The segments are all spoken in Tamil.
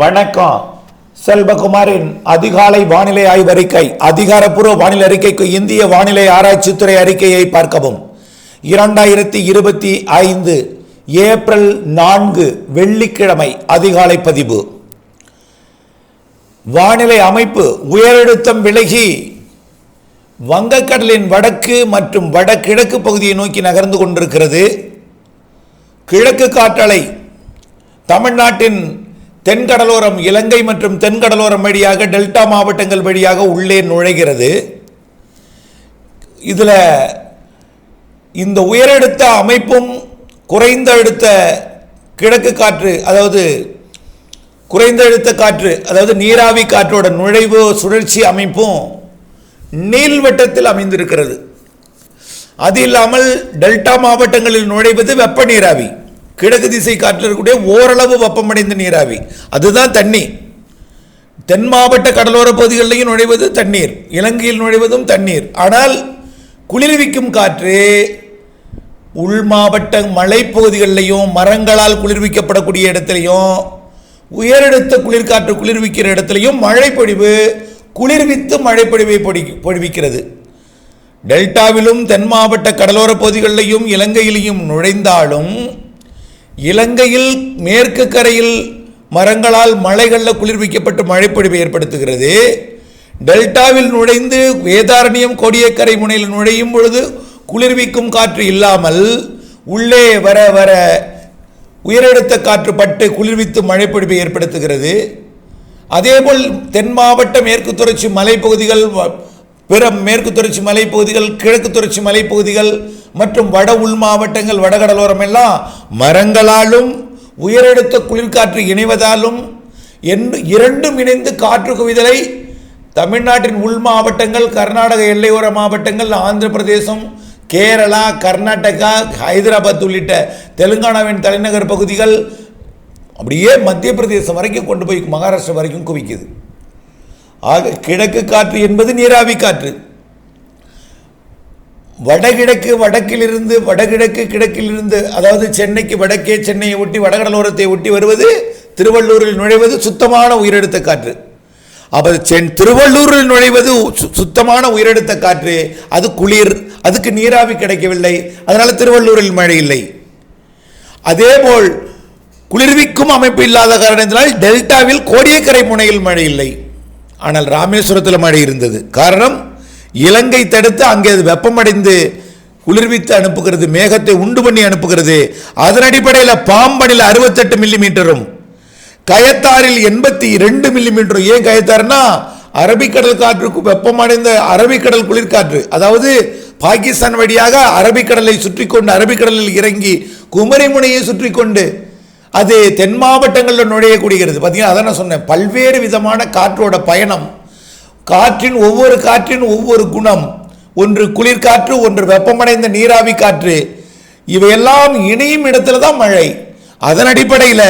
வணக்கம். செல்வகுமாரின் அதிகாலை வானிலை ஆய்வறிக்கை அதிகாரப்பூர்வ வானிலை அறிக்கைக்கு இந்திய வானிலை ஆராய்ச்சித்துறை அறிக்கையை பார்க்கவும். இரண்டாயிரத்தி இருபத்தி ஐந்து ஏப்ரல் நான்கு வெள்ளிக்கிழமை அதிகாலை பதிவு. வானிலை அமைப்பு உயரழுத்தம் விலகி வங்கக்கடலின் வடக்கு மற்றும் வடகிழக்கு பகுதியை நோக்கி நகர்ந்து கொண்டிருக்கிறது. கிழக்கு காற்றலை தமிழ்நாட்டின் தென்கடலோரம் இலங்கை மற்றும் தென்கடலோரம் வழியாக டெல்டா மாவட்டங்கள் வழியாக உள்ளே நுழைகிறது. இதில் இந்த உயரழுத்த அமைப்பும் குறைந்த அழுத்த கிழக்கு காற்று அதாவது குறைந்த அழுத்த காற்று அதாவது நீராவி காற்றோட நுழைவு சுழற்சி அமைப்பும் நீள்வட்டத்தில் அமைந்திருக்கிறது. அது இல்லாமல் டெல்டா மாவட்டங்களில் நுழைவது வெப்ப நீராவி. கிழக்கு திசை காற்றில் இருக்கக்கூடிய ஓரளவு வெப்பமடைந்த நீராவி. அதுதான் தண்ணி தென் மாவட்ட கடலோர பகுதிகளிலையும் நுழைவது தண்ணீர். இலங்கையில் நுழைவதும் தண்ணீர். ஆனால் குளிர்விக்கும் காற்று உள் மாவட்ட மலைப்பகுதிகளிலையும் மரங்களால் குளிர்விக்கப்படக்கூடிய இடத்துலையும் உயரெடுத்த குளிர்காற்று குளிர்விக்கிற இடத்துலையும் மழைப்பொழிவு குளிர்வித்து மழைப்பொழிவை பொடி பொழிவிக்கிறது. டெல்டாவிலும் தென் மாவட்ட கடலோர பகுதிகளிலையும் இலங்கையிலையும் நுழைந்தாலும் இலங்கையில் மேற்கு கரையில் மரங்களால் மலைகளில் குளிர்விக்கப்பட்டு மழைப்பொழிவை ஏற்படுத்துகிறது. டெல்டாவில் நுழைந்து வேதாரண்யம் கோடியக்கரை முனையில் நுழையும் பொழுது குளிர்விக்கும் காற்று இல்லாமல் உள்ளே வர வர உயரழுத்த காற்று பட்டு குளிர்வித்து மழைப்பொழிவை ஏற்படுத்துகிறது. அதேபோல் தென் மாவட்ட மேற்கு தொடர்ச்சி மலைப்பகுதிகள் பிற மேற்கு தொடர்ச்சி மலைப்பகுதிகள் கிழக்கு தொடர்ச்சி மலைப்பகுதிகள் மற்றும் வட உள் மாவட்டங்கள் வடகடலோரம் எல்லாம் மரங்களாலும் உயரெடுத்த குளிர்காற்று இணைவதாலும் என்று இரண்டும் இணைந்து காற்று குவிதலை தமிழ்நாட்டின் உள் மாவட்டங்கள் கர்நாடக எல்லையோர மாவட்டங்கள் ஆந்திர பிரதேசம் கேரளா கர்நாடகா ஹைதராபாத் உள்ளிட்ட தெலுங்கானாவின் தலைநகர் பகுதிகள் அப்படியே மத்திய பிரதேசம் வரைக்கும் கொண்டு போய் மகாராஷ்டிரா வரைக்கும் குவிக்குது. ஆக கிழக்கு காற்று என்பது நீராவி காற்று. வடகிழக்கு வடக்கிலிருந்து வடகிழக்கு கிழக்கிலிருந்து அதாவது சென்னைக்கு வடக்கே சென்னையை ஒட்டி வடகடலோரத்தை ஒட்டி வருவது திருவள்ளூரில் நுழைவது சுத்தமான உயிரெடுத்த காற்று. அப்போ சென் திருவள்ளூரில் நுழைவது சு- சுத்தமான உயிரெடுத்த காற்று. அது குளிர் அதுக்கு நீராவி கிடைக்கவில்லை. அதனால் திருவள்ளூரில் மழை இல்லை. அதேபோல் குளிர்விக்கும் அமைப்பு இல்லாத காரணத்தினால் டெல்டாவில் கோடியக்கரை முனையில் மழை இல்லை. ஆனால் ராமேஸ்வரத்தில் மழை இருந்தது. காரணம் இலங்கை தடுத்து அங்கே அது வெப்பமடைந்து குளிர்வித்து அனுப்புகிறது மேகத்தை உண்டு பண்ணி அனுப்புகிறது. அதன் அடிப்படையில் பாம்பனில் அறுபத்தெட்டு மில்லி மீட்டரும் கயத்தாரில் எண்பத்தி ரெண்டு மில்லி மீட்டரும் ஏன் கயத்தாறுனா அரபிக்கடல் காற்றுக்கு வெப்பமடைந்த அரபிக்கடல் குளிர்காற்று. அதாவது பாகிஸ்தான் வழியாக அரபிக்கடலை சுற்றி கொண்டு அரபிக்கடலில் இறங்கி குமரிமுனையை சுற்றி கொண்டு அது தென் மாவட்டங்களில் நுழையக்கூடியது. பார்த்தீங்கன்னா அதான் நான் சொன்னேன். பல்வேறு விதமான காற்றோட பயணம். காற்றின் ஒவ்வொரு காற்றின் ஒவ்வொரு குணம் ஒன்று குளிர்காற்று ஒன்று வெப்பமடைந்த நீராவி காற்று. இவையெல்லாம் இணையும் இடத்துல தான் மழை. அதன் அடிப்படையில்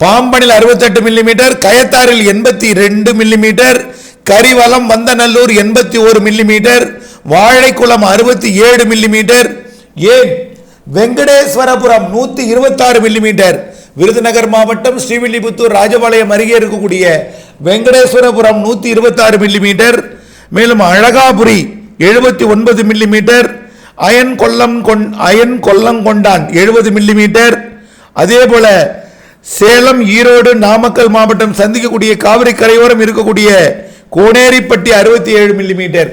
பாம்பனில் அறுபத்தெட்டு மில்லிமீட்டர் கயத்தாறில் எண்பத்தி ரெண்டு மில்லிமீட்டர் கரிவலம் வந்தநல்லூர் எண்பத்தி ஒரு மில்லிமீட்டர் வாழைக்குளம் அறுபத்தி ஏழு மில்லிமீட்டர் ஏன்? வெங்கடேஸ்வரபுரம் நூற்றி இருபத்தாறு மில்லிமீட்டர் விருதுநகர் மாவட்டம் ஸ்ரீவில்லிபுத்தூர் ராஜபாளையம் அருகே இருக்கக்கூடிய வெங்கடேஸ்வரபுரம் நூற்றி இருபத்தாறு மில்லிமீட்டர் மேலும் அழகாபுரி எழுபத்தி ஒன்பது மில்லிமீட்டர் அயன் கொல்லம் கொண் அயன் கொல்லம் கொண்டான் எழுபது மில்லிமீட்டர் அதே போல சேலம் ஈரோடு நாமக்கல் மாவட்டம் சந்திக்கக்கூடிய காவிரி கரையோரம் இருக்கக்கூடிய கோனேரிப்பட்டி அறுபத்தி ஏழு மில்லிமீட்டர்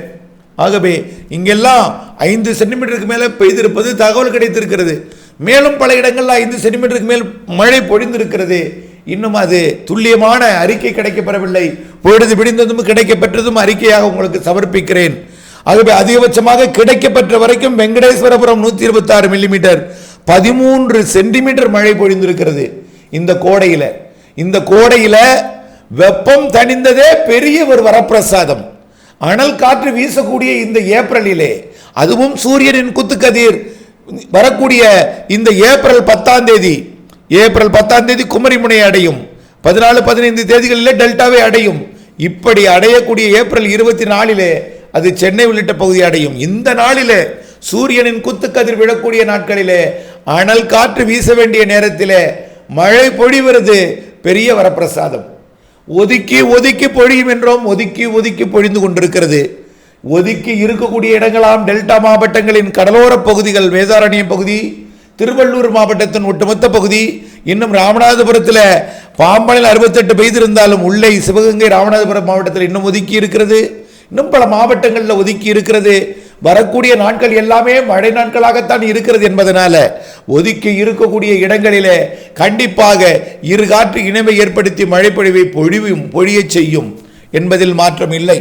ஆகவே இங்கெல்லாம் ஐந்து சென்டிமீட்டருக்கு மேலே பெய்திருப்பது தகவல் கிடைத்திருக்கிறது. மேலும் பல இடங்களில் ஐந்து சென்டிமீட்டருக்கு மேல் மழை பொழிந்திருக்கிறது. இன்னும் அது துல்லியமான அறிக்கை கிடைக்கப்பெறவில்லை. பொழுது விடிந்ததும் கிடைக்கப்பெற்றதும் அறிக்கையாக உங்களுக்கு சமர்ப்பிக்கிறேன். ஆகவே அதிகபட்சமாக கிடைக்கப்பெற்ற வரைக்கும் வெங்கடேஸ்வரபுரம் நூற்றி இருபத்தாறு மில்லிமீட்டர் பதிமூன்று சென்டிமீட்டர் மழை பொழிந்திருக்கிறது. இந்த கோடையில் இந்த கோடையில் வெப்பம் தணிந்ததே பெரிய ஒரு வரப்பிரசாதம். அனல் காற்று வீசக்கூடிய இந்த ஏப்ரலிலே அதுவும் சூரியனின் குத்துக்கதிர் வரக்கூடிய இந்த ஏப்ரல் பத்தாம் தேதி ஏப்ரல் பத்தாம் தேதி குமரிமுனை அடையும். பதினாலு பதினைந்து தேதிகளில் டெல்டாவை அடையும். இப்படி அடையக்கூடிய ஏப்ரல் இருபத்தி நாலிலே அது சென்னை உள்ளிட்ட பகுதி அடையும். இந்த நாளிலே சூரியனின் குத்துக்கதிர் விழக்கூடிய நாட்களிலே அனல் காற்று வீச வேண்டிய நேரத்திலே மழை பொழிவது பெரிய வரப்பிரசாதம். ஒதுக்கி ஒதுக்கி பொழியும் என்றோம் ஒதுக்கி ஒதுக்கி பொழிந்து கொண்டிருக்கிறது. ஒதுக்கி இருக்கக்கூடிய இடங்களாம் டெல்டா மாவட்டங்களின் கடலோர பகுதிகள் வேதாரண்யம் பகுதி திருவள்ளூர் மாவட்டத்தின் ஒட்டுமொத்த பகுதி இன்னும் ராமநாதபுரத்தில் பாம்பனில் அறுபத்தெட்டு பெய்திருந்தாலும் உள்ளே சிவகங்கை ராமநாதபுரம் மாவட்டத்தில் இன்னும் ஒதுக்கி இருக்கிறது. இன்னும் பல மாவட்டங்களில் ஒதுக்கி இருக்கிறது. வரக்கூடிய நாட்கள் எல்லாமே மழை நாட்களாகத்தான் இருக்கிறது என்பதனால ஒதுக்கி இருக்கக்கூடிய இடங்களிலே கண்டிப்பாக இரு காற்று இணைவை ஏற்படுத்தி மழை பொழிவை பொழிவும் பொழியச் செய்யும் என்பதில் மாற்றம் இல்லை.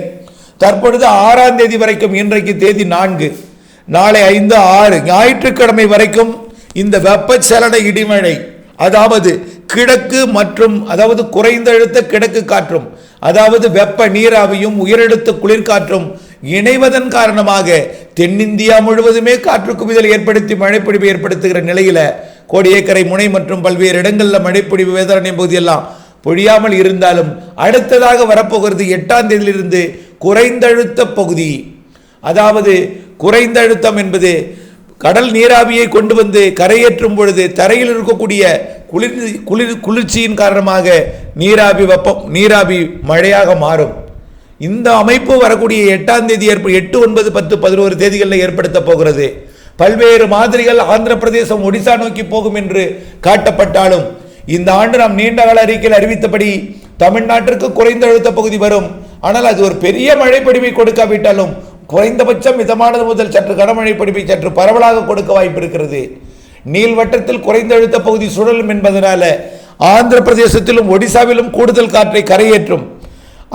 தற்பொழுது ஆறாம் தேதி வரைக்கும் இன்றைக்கு தேதி நான்கு. நாளை ஐந்து ஆறு. ஞாயிற்றுக்கிழமை வரைக்கும் இந்த வெப்பச்சலன இடிமழை அதாவது கிழக்கு மற்றும் அதாவது குறைந்த அழுத்த கிழக்கு காற்றும் அதாவது வெப்ப நீராவியும் உயரழுத்த குளிர்காற்றும் இணைவதன் காரணமாக தென்னிந்தியா முழுவதுமே காற்று குவிதல் ஏற்படுத்தி மழைப்பொழிவு ஏற்படுத்துகிற நிலையில கோடியக்கரை முனை மற்றும் பல்வேறு இடங்களில் மழைப்பொழிவு வேதாரண்யம் பகுதியெல்லாம் பொழியாமல் இருந்தாலும் அடுத்ததாக வரப்போகிறது எட்டாம் தேதியிலிருந்து குறைந்தழுத்த பகுதி. அதாவது குறைந்த அழுத்தம் என்பது கடல் நீராவியை கொண்டு வந்து கரையேற்றும் பொழுது தரையில் இருக்கக்கூடிய குளிர் குளிர் குளிர்ச்சியின் காரணமாக நீராவி வெப்பம் நீராவி மழையாக மாறும். இந்த அமைப்பு வரக்கூடிய எட்டாம் தேதி ஏற்ப எட்டு ஒன்பது பத்து பதினோரு தேதிகளில் ஏற்படுத்த போகிறது. பல்வேறு மாதிரிகள் ஆந்திர பிரதேசம் ஒடிசா நோக்கி போகும் என்று காட்டப்பட்டாலும் இந்த ஆண்டு நாம் நீண்ட கால அறிக்கையில் அறிவித்தபடி தமிழ்நாட்டிற்கு குறைந்த அழுத்த பகுதி வரும். ஆனால் அது ஒரு பெரிய மழைப்பொழிவை கொடுக்காவிட்டாலும் குறைந்தபட்சம் மிதமானது முதல் சற்று கனமழை பொழிவை சற்று பரவலாக கொடுக்க வாய்ப்பு இருக்கிறது. நீள்வட்டத்தில் குறைந்த அழுத்த பகுதி சுழலும் என்பதனால ஆந்திர பிரதேசத்திலும் ஒடிசாவிலும் கூடுதல் காற்றை கரையேற்றும்.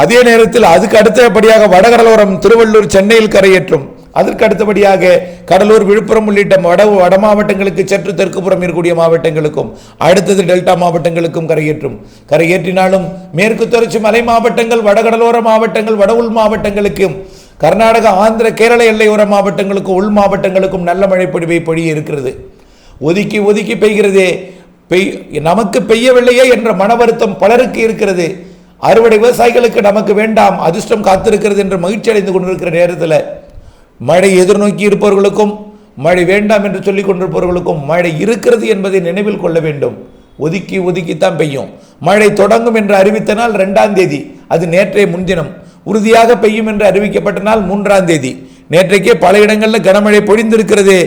அதே நேரத்தில் அதுக்கு அடுத்தபடியாக வடகடலோரம் திருவள்ளூர் சென்னையில் கரையேற்றும். அதற்கு அடுத்தபடியாக கடலூர் விழுப்புரம் உள்ளிட்ட வட வட மாவட்டங்களுக்கு சற்று தெற்குப்புறம் இருக்கக்கூடிய மாவட்டங்களுக்கும் அடுத்தது டெல்டா மாவட்டங்களுக்கும் கரையேற்றும். கரையேற்றினாலும் மேற்கு தொடர்ச்சி மலை மாவட்டங்கள் வடகடலோர மாவட்டங்கள் வட உள் மாவட்டங்களுக்கும் கர்நாடக ஆந்திர கேரள எல்லையோர மாவட்டங்களுக்கும் உள் மாவட்டங்களுக்கும் நல்ல மழை பொழிவை பொழிய இருக்கிறது. ஒதுக்கி ஒதுக்கி பெய்கிறதே பெய் நமக்கு பெய்யவில்லையே என்ற மன வருத்தம் பலருக்கு இருக்கிறது. அறுவடை விவசாயிகளுக்கு நமக்கு வேண்டாம் அதிர்ஷ்டம் காத்திருக்கிறது என்று மகிழ்ச்சி அடைந்து கொண்டிருக்கிற நேரத்தில் மழை எதிர்நோக்கி இருப்பவர்களுக்கும் மழை வேண்டாம் என்று சொல்லிக் கொண்டிருப்பவர்களுக்கும் மழை இருக்கிறது என்பதை நினைவில் கொள்ள வேண்டும். ஒதுக்கி ஒதுக்கித்தான் பெய்யும். மழை தொடங்கும் என்று அறிவித்த நாள் ரெண்டாம் தேதி அது நேற்றைய முன்தினம். உறுதியாக பெய்யும் என்று அறிவிக்கப்பட்ட நாள் மூன்றாம் தேதி. நேற்றைக்கே பல இடங்களில் கனமழை பொழிந்திருக்கிறது.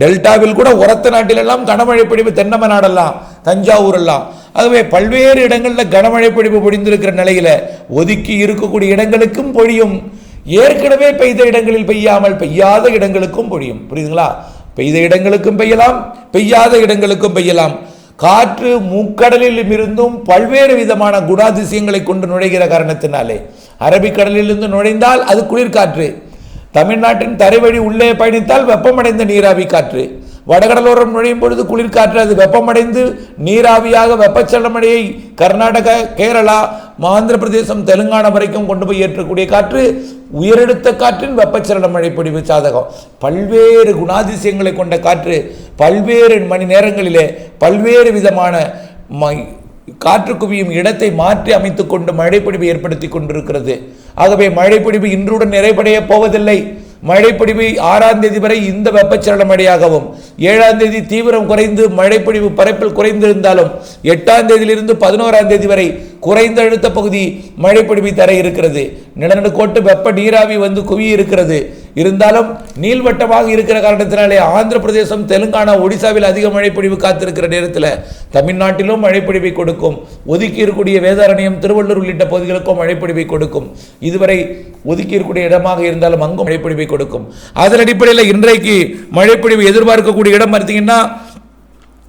டெல்டாவில் கூட உரத்த நாட்டிலெல்லாம் கனமழை பொழிவு தென்னம நாடெல்லாம் தஞ்சாவூர் எல்லாம் ஆகவே பல்வேறு இடங்களில் கனமழை பொழிவு பொழிந்திருக்கிற நிலையில் ஒதுக்கி இருக்கக்கூடிய இடங்களுக்கும் பொழியும். ஏற்கனவே பெய்த இடங்களில் பெய்யாமல் பெய்யாத இடங்களுக்கும் பொழியும். புரியுதுங்களா? பெய்த இடங்களுக்கும் பெய்யலாம் பெய்யாத இடங்களுக்கும் பெய்யலாம். காற்று மூக்கடலில் இருந்தும் பல்வேறு விதமான குணாதிசயங்களை கொண்டு நுழைகிற காரணத்தினாலே. அரபிக்கடலிலிருந்து நுழைந்தால் அது குளிர்காற்று. தமிழ்நாட்டின் தரைவழி உள்ளே பயணித்தால் வெப்பமடைந்த நீராவி காற்று. வடகடலோரம் நுழையும் பொழுது குளிர்காற்று அது வெப்பமடைந்து நீராவியாக வெப்பச்சலமடையை கர்நாடகா கேரளா ஆந்திர பிரதேசம் தெலுங்கானா வரைக்கும் கொண்டு போய் ஏற்றக்கூடிய காற்று உயரெடுத்த காற்றின் வெப்பச்சலன மழை சாதகம். பல்வேறு குணாதிசயங்களை கொண்ட காற்று பல்வேறு மணி நேரங்களிலே பல்வேறு விதமான ம- காற்று குவியும் இடத்தை மாற்றி அமைத்துக் கொண்டு மழைப்பொழிவு ஏற்படுத்தி கொண்டிருக்கிறது. ஆகவே மழைப்பிடிவு இன்றுடன் நிறைவடைய போவதில்லை. மழைப்பொழிவு ஆறாம் தேதி வரை இந்த வெப்பச்சலன மழையாகவும் ஏழாம் தேதி தீவிரம் குறைந்து மழைப்பொழிவு பரப்பில் குறைந்திருந்தாலும் எட்டாம் தேதியிலிருந்து பதினோராம் தேதி வரை குறைந்த அழுத்த பகுதி மழைப்பொழிவை தர இருக்கிறது. நிலநடுக்கோட்டு வெப்ப நீராவி வந்து குவி இருக்கிறது இருந்தாலும் நீள்வட்டமாக இருக்கிற காரணத்தினாலே ஆந்திர பிரதேசம் தெலுங்கானா ஒடிசாவில் அதிக மழைப்பொழிவு காத்திருக்கிற நேரத்தில் தமிழ்நாட்டிலும் மழைப்பொழிவை கொடுக்கும். ஒதுக்கி இருக்கக்கூடிய வேதாரண்யம் திருவள்ளூர் உள்ளிட்ட பகுதிகளுக்கும் மழைப்பொழிவை கொடுக்கும். இதுவரை ஒதுக்கி இருக்கக்கூடிய இடமாக இருந்தாலும் அங்கும் மழைப்பொழிவை கொடுக்கும். அதன் அடிப்படையில் இன்றைக்கு மழைப்பொழிவு எதிர்பார்க்கக்கூடிய இடம் பார்த்தீங்கன்னா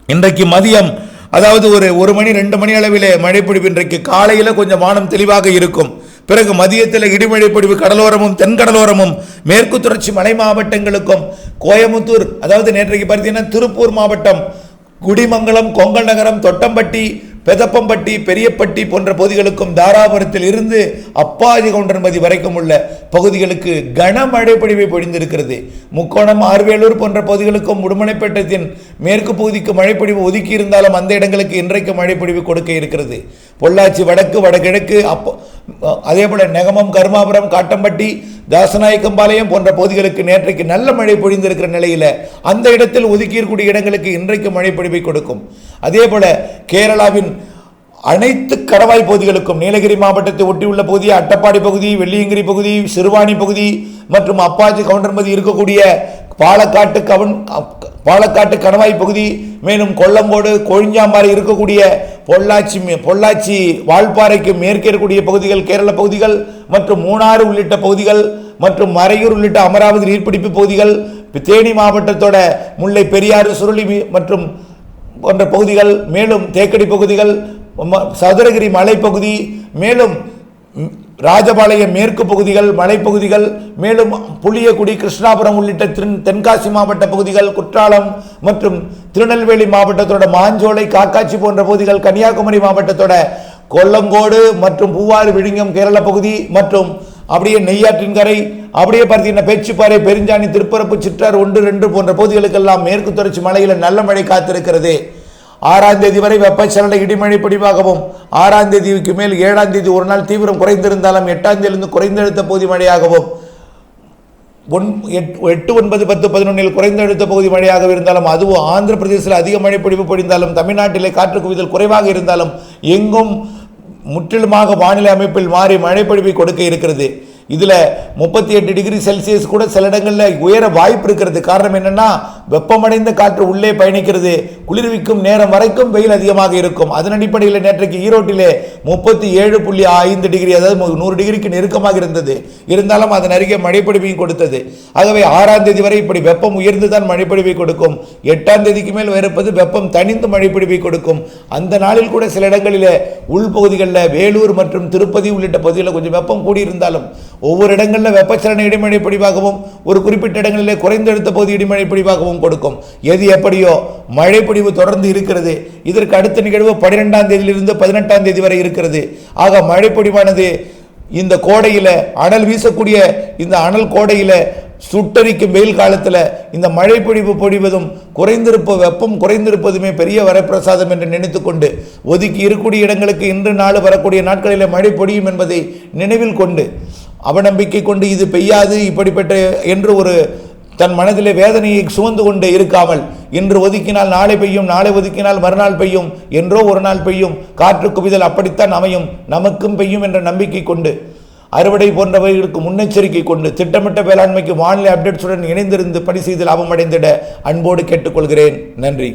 இன்றைக்கு மதியம் அதாவது ஒரு ஒரு மணி ரெண்டு மணி அளவிலே மழைப்பொழிவு இன்றைக்கு காலையில் கொஞ்சம் வானம் தெளிவாக இருக்கும். பிறகு மதியத்தில் இடிமழை பொழிவு கடலோரமும் தென்கடலோரமும் மேற்கு தொடர்ச்சி மலை மாவட்டங்களுக்கும் கோயமுத்தூர் அதாவது நேற்றைக்கு பார்த்தீங்கன்னா திருப்பூர் மாவட்டம் குடிமங்கலம் கொங்கல் நகரம் தொட்டம்பட்டி பெதப்பம்பட்டி பெரியப்பட்டி போன்ற பகுதிகளுக்கும் தாராபுரத்தில் இருந்து அப்பாதி கவுண்டர்மதி வரைக்கும் உள்ள பகுதிகளுக்கு கனமழை பொழிவை பொழிந்திருக்கிறது. முக்கோணம் ஆர்வேலூர் போன்ற பகுதிகளுக்கும் உடுமலைப்பேட்டத்தின் மேற்கு பகுதிக்கு மழைப்பொழிவு ஒதுக்கி இருந்தாலும் அந்த இடங்களுக்கு இன்றைக்கு மழைப்பொழிவு கொடுக்க இருக்கிறது. பொள்ளாச்சி வடக்கு வடகிழக்கு அப்போ அதே போல் நெகமம் கருமாபுரம் காட்டம்பட்டி தாசநாயக்கம்பாளையம் போன்ற பகுதிகளுக்கு நேற்றைக்கு நல்ல மழை பொழிந்திருக்கிற நிலையில் அந்த இடத்தில் ஒதுக்கியிருக்கூடிய இடங்களுக்கு இன்றைக்கு மழை பொழிவை கொடுக்கும். அதே போல் கேரளாவின் அனைத்து கணவாய் பகுதிகளுக்கும் நீலகிரி மாவட்டத்தை ஒட்டியுள்ள பகுதி அட்டப்பாடி பகுதி வெள்ளியங்கிரி பகுதி சிறுவாணி பகுதி மற்றும் அப்பாச்சி கவுண்டர்மதி இருக்கக்கூடிய பாலக்காட்டு கவன் பாலக்காட்டு கணவாய் பகுதி மேலும் கொல்லங்கோடு கொழிஞ்சாம்பாறை இருக்கக்கூடிய பொள்ளாச்சி மே- பொள்ளாச்சி வால்பாறைக்கு மேற்கே இருக்கக்கூடிய பகுதிகள் கேரள பகுதிகள் மற்றும் மூணாறு உள்ளிட்ட பகுதிகள் மற்றும் மறையூர் உள்ளிட்ட அமராவதி நீர்பிடிப்பு பகுதிகள் தேனி மாவட்டத்தோட முல்லை பெரியாறு சுருளி மற்றும் போன்ற பகுதிகள் மேலும் தேக்கடி பகுதிகள் ம- சதுரகிரி மலைப்பகுதி மேலும் ராஜபாளையம் மேற்கு பகுதிகள் மலைப்பகுதிகள் மேலும் புளியக்குடி கிருஷ்ணாபுரம் உள்ளிட்ட திரு- தென்காசி மாவட்ட பகுதிகள் குற்றாலம் மற்றும் திருநெல்வேலி மாவட்டத்தோட மாஞ்சோலை காக்காட்சி போன்ற பகுதிகள் கன்னியாகுமரி மாவட்டத்தோட கொல்லங்கோடு மற்றும் பூவாறு விழுங்கம் கேரள பகுதி மற்றும் அப்படியே நெய்யாற்றின் கரை அப்படியே பார்த்தீங்கன்னா பேச்சுப்பாறை பெருஞ்சாணி திருப்பரப்பு சிற்றார் ஒன்று ரெண்டு போன்ற பகுதிகளுக்கெல்லாம் மேற்கு தொடர்ச்சி மலையில் நல்ல மழை காத்திருக்கிறது. ஆறாம் தேதி வரை வெப்பச்சலன இடிமழை பிடிவாகவும் ஆறாம் தேதிக்கு மேல் ஏழாம் தேதி ஒரு நாள் தீவிரம் குறைந்திருந்தாலும் எட்டாம் தேதியிலிருந்து குறைந்தழுத்த பகுதி மழையாகவும் ஒன் எட்- எட்டு ஒன்பது பத்து பதினொன்றில் குறைந்தெழுத்த பகுதி மழையாக இருந்தாலும் அதுவும் ஆந்திர பிரதேசத்தில் அதிக மழை பொழிவு பொழிந்தாலும் தமிழ்நாட்டிலே காற்று குவிதல் குறைவாக இருந்தாலும் எங்கும் முற்றிலுமாக வானிலை அமைப்பில் மாறி மழை பொழிவை கொடுக்க இருக்கிறது. இதில் முப்பத்தி எட்டு டிகிரி செல்சியஸ் கூட சில இடங்களில் உயர வாய்ப்பு இருக்கிறது காரணம் என்னென்னா வெப்பமடைந்த காற்று உள்ளே பயணிக்கிறது. குளிர்விக்கும் நேரம் வரைக்கும் வெயில் அதிகமாக இருக்கும். அதன் அடிப்படையில் நேற்றைக்கு ஈரோட்டிலே முப்பத்தி ஏழு புள்ளி ஐந்து டிகிரி அதாவது நூறு டிகிரிக்கு நெருக்கமாக இருந்தது. இருந்தாலும் அதன் அருகே மழைப்பொழிவையும் கொடுத்தது. ஆகவே ஆறாம் தேதி வரை இப்படி வெப்பம் உயர்ந்து தான் மழைப்பொழிவை கொடுக்கும். எட்டாம் தேதிக்கு மேல் இருப்பது வெப்பம் தனிந்து மழைப்பொழிவை கொடுக்கும். அந்த நாளில் கூட சில இடங்களிலே உள்பகுதிகளில் வேலூர் மற்றும் திருப்பதி உள்ளிட்ட பகுதிகளில் கொஞ்சம் வெப்பம் கூடியிருந்தாலும் ஒவ்வொரு இடங்களில் வெப்பச்சலன இடிமழை பொழிவாகவும் ஒரு குறிப்பிட்ட இடங்களிலே குறைந்தெடுத்த பகுதி இடிமழை பொழிவாகவும் கொடுக்கும். எது எப்படியோ மழை பொழிவு தொடர்ந்து இருக்கிறது. இதற்கு அடுத்த நிகழ்வு பன்னிரெண்டாம் தேதியிலிருந்து பதினெட்டாம் தேதி வரை இருக்கிறது. ஆக மழை பொழிவானது இந்த கோடையில் அனல் வீசக்கூடிய இந்த அனல் கோடையில் சுட்டரிக்கும் வெயில் காலத்தில் இந்த மழை பொழிவு பொழிவதும் குறைந்திருப்ப வெப்பம் குறைந்திருப்பதுமே பெரிய வரப்பிரசாதம் என்று நினைத்துக்கொண்டு ஒதுக்கி இருக்கக்கூடிய இடங்களுக்கு இன்று நாள் வரக்கூடிய நாட்களில் மழை பொழியும் என்பதை நினைவில் கொண்டு அவநம்பிக்கை கொண்டு இது பெய்யாது. இப்படிப்பட்ட என்று ஒரு தன் மனதிலே வேதனையை சுமந்து கொண்டே இருக்காமல் இன்று ஒதுக்கினால் நாளை பெய்யும் நாளை ஒதுக்கினால் மறுநாள் பெய்யும் என்றோ ஒரு நாள் பெய்யும் காற்று குவிதல் அப்படித்தான் அமையும் நமக்கும் பெய்யும் என்ற நம்பிக்கை கொண்டு அறுவடை போன்றவைகளுக்கு முன்னெச்சரிக்கை கொண்டு திட்டமிட்ட வேளாண்மைக்கு வானிலை அப்டேட்ஸுடன் இணைந்திருந்து பணி செய்து லாபம் அடைந்திட அன்போடு கேட்டுக்கொள்கிறேன். நன்றி.